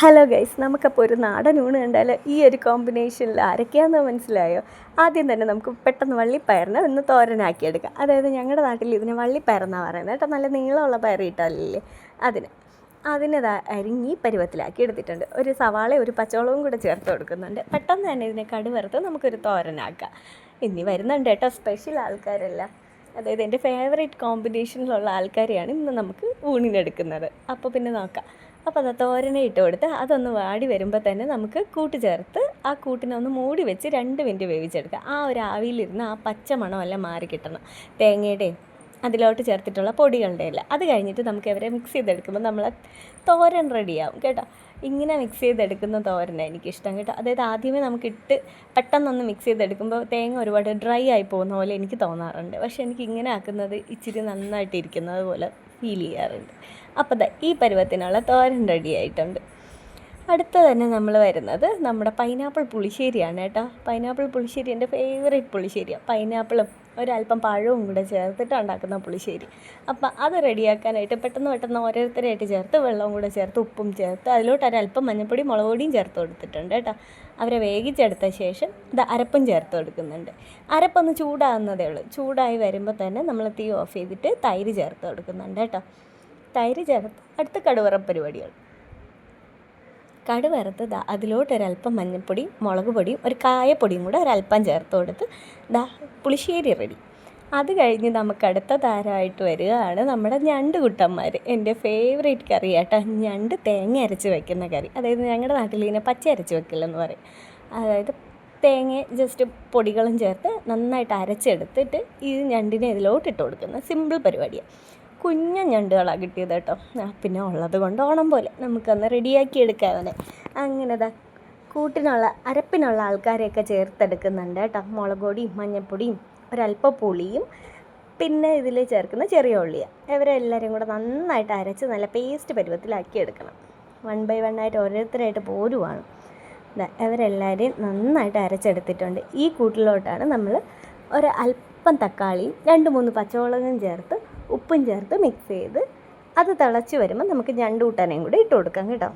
Hello guys നമുക്കപ്പോൾ ഒരു നാടൻ ഊണ് കണ്ടാൽ ഈ ഒരു കോമ്പിനേഷനിൽ ആരൊക്കെയാണെന്ന് മനസ്സിലായോ? ആദ്യം തന്നെ നമുക്ക് പെട്ടെന്ന് വള്ളിപ്പയറിനെ ഒന്ന് തോരനാക്കി എടുക്കാം അതായത് ഞങ്ങളുടെ നാട്ടിൽ ഇതിനെ വള്ളിപ്പയറെന്നാണ് പറയുന്നത്. കേട്ടോ നല്ല നീളമുള്ള പയർ കിട്ടാനില്ലേ അതിന്. അതിനെ അരിഞ്ഞി പരുവത്തിലാക്കി എടുത്തിട്ടുണ്ട്. ഒരു സവാള ഒരു പച്ചവളവും കൂടെ ചേർത്ത് കൊടുക്കുന്നുണ്ട്. പെട്ടെന്ന് തന്നെ ഇതിനെ കടുവറുത്ത് നമുക്കൊരു തോരനാക്കാം. ഇനി വരുന്നുണ്ട് കേട്ടോ സ്പെഷ്യൽ ആൾക്കാരെല്ലാം. അതായത് എന്റെ ഫേവറേറ്റ് കോമ്പിനേഷനിലുള്ള ആൾക്കാരെയാണ് ഇന്ന് നമുക്ക് ഊണിനെടുക്കുന്നത്. അപ്പോൾ പിന്നെ നോക്കാം. അപ്പോൾ അത് തോരനെ ഇട്ട് കൊടുത്ത് അതൊന്ന് വാടി വരുമ്പോൾ തന്നെ നമുക്ക് കൂട്ട് ചേർത്ത് ആ കൂട്ടിനെ ഒന്ന് മൂടി വെച്ച് രണ്ട് മിനിറ്റ് വേവിച്ചെടുക്കുക. ആ ഒരു ആവിയിലിരുന്ന് ആ പച്ച മണമെല്ലാം മാറി കിട്ടണം. തേങ്ങയുടെയും അതിലോട്ട് ചേർത്തിട്ടുള്ള പൊടികളുടെ ഇല്ല അത് കഴിഞ്ഞിട്ട് നമുക്ക് ഇവരെ മിക്സ് ചെയ്തെടുക്കുമ്പോൾ നമ്മൾ തോരൻ റെഡിയാവും കേട്ടോ? ഇങ്ങനെ മിക്സ് ചെയ്തെടുക്കുന്ന തോരനാണ് എനിക്കിഷ്ടം കേട്ടോ? അതായത് ആദ്യമേ നമുക്കിട്ട് പെട്ടെന്നൊന്ന് മിക്സ് ചെയ്തെടുക്കുമ്പോൾ തേങ്ങ ഒരുപാട് ഡ്രൈ ആയി പോകുന്ന പോലെ എനിക്ക് തോന്നാറുണ്ട്. പക്ഷേ എനിക്ക് ഇങ്ങനെ ആക്കുന്നത് ഇച്ചിരി നന്നായിട്ടിരിക്കുന്നത് പോലെ ഫീൽ ചെയ്യാറുണ്ട്. അപ്പോൾ ഈ പരുവത്തിനുള്ള തോരൻ റെഡി ആയിട്ടുണ്ട്. അടുത്ത തന്നെ നമ്മൾ വരുന്നത് നമ്മുടെ പൈനാപ്പിൾ പുളിശ്ശേരിയാണ് കേട്ടോ? പൈനാപ്പിൾ പുളിശ്ശേരി എന്റെ ഫേവറേറ്റ് പുളിശ്ശേരിയാണ് പൈനാപ്പിളും ഒരല്പം പഴവും കൂടെ ചേർത്തിട്ട് ഉണ്ടാക്കുന്ന പുളിശ്ശേരി. അപ്പം അത് റെഡിയാക്കാനായിട്ട് പെട്ടെന്ന് പെട്ടെന്ന് ഓരോരുത്തരായിട്ട് ചേർത്ത് വെള്ളവും കൂടെ ചേർത്ത് ഉപ്പും ചേർത്ത് അതിലോട്ട് ഒരല്പം മഞ്ഞപ്പൊടി മുളക് പൊടിയും ചേർത്ത് കൊടുത്തിട്ടുണ്ട് കേട്ടോ. അവരെ വേവിച്ചെടുത്ത ശേഷം ഇത് അരപ്പും ചേർത്ത് കൊടുക്കുന്നുണ്ട്. അരപ്പൊന്ന് ചൂടാകുന്നതേ ഉള്ളൂ. ചൂടായി വരുമ്പോൾ തന്നെ നമ്മൾ തീ ഓഫ് ചെയ്തിട്ട് തൈര് ചേർത്ത് കൊടുക്കുന്നുണ്ട് കേട്ടോ. തൈര് ചേർത്ത് അടുത്ത കടുവറ പരിപാടികൾ. കടുവറുത്ത് ദാ അതിലോട്ടൊരല്പം മഞ്ഞൾപ്പൊടിയും മുളക് പൊടിയും ഒരു കായപ്പൊടിയും കൂടെ ഒരല്പം ചേർത്ത് കൊടുത്ത് ദാ പുളിശ്ശേരി റെഡി അത് കഴിഞ്ഞ് നമുക്ക് അടുത്ത താരമായിട്ട് വരികയാണ് നമ്മുടെ ഞണ്ട് കുട്ടന്മാർ എന്റെ ഫേവറേറ്റ് കറി കേട്ടോ ഞണ്ട് തേങ്ങ അരച്ച് വെക്കുന്ന കറി. അതായത് ഞങ്ങളുടെ നാട്ടിൽ ഇതിനെ പച്ച അരച്ച് വെക്കില്ലെന്ന് പറയും. അതായത് തേങ്ങ ജസ്റ്റ് പൊടികളും ചേർത്ത് നന്നായിട്ട് അരച്ചെടുത്തിട്ട് ഈ ഞണ്ടിനെ ഇതിലോട്ട് ഇട്ട് കൊടുക്കുന്ന സിമ്പിൾ പരിപാടിയാണ് കുഞ്ഞ ഞണ്ടുകളാണ് കിട്ടിയത് കേട്ടോ. പിന്നെ ഉള്ളത് കൊണ്ട് ഓണം പോലെ നമുക്കൊന്ന് റെഡിയാക്കി എടുക്കാം അവനെ. അങ്ങനെ ദാ കൂട്ടിനുള്ള അരപ്പിനുള്ള ആൾക്കാരെയൊക്കെ ചേർത്തെടുക്കുന്നുണ്ട് കേട്ടോ. മുളക് പൊടിയും മഞ്ഞൾപ്പൊടിയും ഒരല്പ പുളിയും പിന്നെ ഇതിൽ ചേർക്കുന്ന ചെറിയ ഉള്ളിയാണ് ഇവരെല്ലാവരും കൂടെ നന്നായിട്ട് അരച്ച് നല്ല പേസ്റ്റ് പരുവത്തിലാക്കി എടുക്കണം. വൺ ബൈ വൺ ആയിട്ട് ഓരോരുത്തരായിട്ട് പോരുവാണ്. ഇവരെല്ലാവരെയും നന്നായിട്ട് അരച്ചെടുത്തിട്ടുണ്ട്. ഈ കൂട്ടിലോട്ടാണ് നമ്മൾ ഒരു അല്പം തക്കാളിയും രണ്ട് മൂന്ന് പച്ചമുളകും ചേർത്ത് ഉപ്പും ചേർത്ത് മിക്സ് ചെയ്ത് അത് തിളച്ച് വരുമ്പോൾ നമുക്ക് ഞണ്ട് കൂട്ടാനേയും കൂടി ഇട്ട് കൊടുക്കാം കേട്ടോ.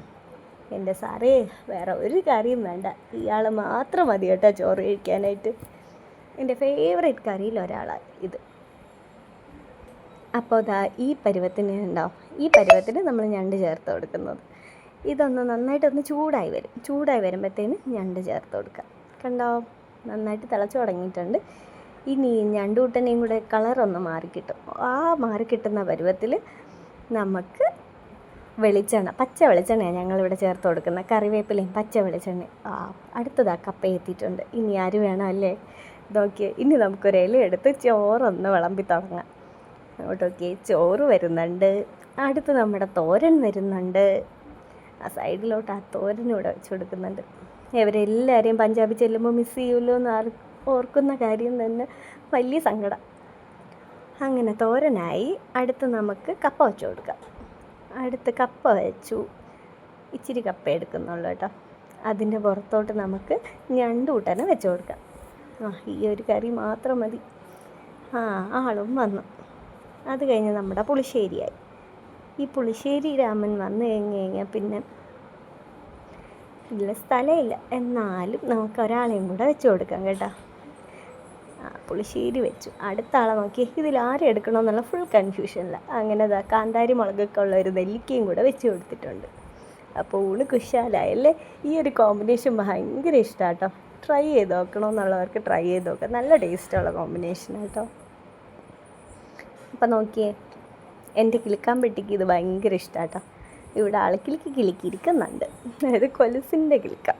എന്റെ സാറേ വേറെ ഒരു കറിയും വേണ്ട. ഇയാൾ മാത്രം മതി കേട്ടോ ചോറ് കഴിക്കാനായിട്ട്. എന്റെ ഫേവറേറ്റ് കറിയിൽ ഒരാളാണ് ഇത്. അപ്പോൾ ദാ ഈ പരുവത്തിന് ഉണ്ടാവും ഈ പരുവത്തിന് നമ്മൾ ഞണ്ട് ചേർത്ത് കൊടുക്കുന്നത്. ഇതൊന്ന് നന്നായിട്ടൊന്ന് ചൂടായി വരും. ചൂടായി വരുമ്പോഴത്തേന് ഞണ്ട് ചേർത്ത് കൊടുക്കാം. കണ്ടോ? നന്നായിട്ട് തിളച്ച് തുടങ്ങിയിട്ടുണ്ട്. ഇനി ഈ ഞണ്ടൂട്ടനെയും കൂടെ കളറൊന്ന് മാറിക്കിട്ടും ആ മാറിക്കിട്ടുന്ന പരുവത്തിൽ നമുക്ക് വെളിച്ചെണ്ണ പച്ച വെളിച്ചെണ്ണയാണ് ഞങ്ങളിവിടെ ചേർത്ത് കൊടുക്കുന്നത്. കറിവേപ്പിലയും പച്ച വെളിച്ചെണ്ണ ആ അടുത്തതാ കപ്പ എത്തിയിട്ടുണ്ട്. ഇനി ആര് വേണം അല്ലേ? നോക്കിയേ ഇനി നമുക്കൊരു ഇല എടുത്ത് ചോറൊന്ന് വിളമ്പി തുടങ്ങാം. നോക്കിയേ ചോറ് വരുന്നുണ്ട്. അടുത്ത് നമ്മുടെ തോരൻ വരുന്നുണ്ട്. ആ സൈഡിലോട്ട് ആ തോരനൂടെ വെച്ച് കൊടുക്കുന്നുണ്ട്. ഇവരെല്ലാവരെയും പഞ്ചാബി ചെല്ലുമ്പോൾ മിസ് ചെയ്യുമല്ലോ എന്ന് ആർ ഓർക്കുന്ന കാര്യം തന്നെ വലിയ സങ്കടം. അങ്ങനെ തോരനായി അടുത്ത് നമുക്ക് കപ്പ വെച്ച് കൊടുക്കാം. അടുത്ത് കപ്പ വെച്ചു. ഇച്ചിരി കപ്പ എടുക്കുന്നുള്ളൂ കേട്ടോ. അതിന്റെ പുറത്തോട്ട് നമുക്ക് ഞണ്ട് കൂട്ടാനും വെച്ച് കൊടുക്കാം. ആ ഈ ഒരു കറി മാത്രം മതി. ആ ആളും വന്നു. അത് കഴിഞ്ഞ് നമ്മുടെ പുളിശ്ശേരിയായി. ഈ പുളിശ്ശേരി രാമൻ വന്നു കഴിഞ്ഞ് കഴിഞ്ഞാൽ പിന്നെ ഇല്ല സ്ഥലമില്ല. എന്നാലും നമുക്ക് ഒരാളെയും കൂടെ വെച്ച് കൊടുക്കാം കേട്ടോ. പുളിശ്ശേരി വെച്ചു. അടുത്ത ആളെ നോക്കി ഇതിൽ ആരെ എടുക്കണമെന്നുള്ള ഫുൾ കൺഫ്യൂഷനില്ല അങ്ങനെ ദാ കാന്താരി മുളകൊക്കെ ഉള്ള ഒരു നെല്ലിക്കയും കൂടെ വെച്ച് കൊടുത്തിട്ടുണ്ട്. അപ്പോൾ ഊണ് കുശാലായല്ലേ? ഈ ഒരു കോമ്പിനേഷൻ ഭയങ്കര ഇഷ്ടമാണ് കേട്ടോ ട്രൈ ചെയ്ത് നോക്കണമെന്നുള്ളവർക്ക് ട്രൈ ചെയ്ത് നോക്കാം. നല്ല ടേസ്റ്റുള്ള കോമ്പിനേഷൻ കേട്ടോ അപ്പം നോക്കിയേ എന്റെ കിളിക്കാൻ ഇത് ഭയങ്കര ഇഷ്ടമാണ് കേട്ടോ ഇവിടെ ആൾ കിളിക്ക് കിളിക്കിരിക്കുന്നുണ്ട് അതായത് കൊലുസിന്റെ കിളിക്ക.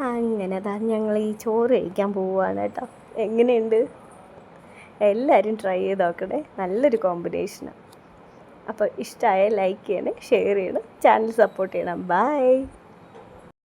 അങ്ങനെ അതാ ഞങ്ങൾ ഈ ചോറ് കഴിക്കാൻ പോവുകയാണ് കേട്ടോ എങ്ങനെയുണ്ട്? എല്ലാവരും ട്രൈ ചെയ്ത് നോക്കണേ. നല്ലൊരു കോമ്പിനേഷനാണ് അപ്പോൾ ഇഷ്ടമായ ലൈക്ക് ചെയ്യണേ ഷെയർ ചെയ്യണം. ചാനൽ സപ്പോർട്ട് ചെയ്യണം. ബൈ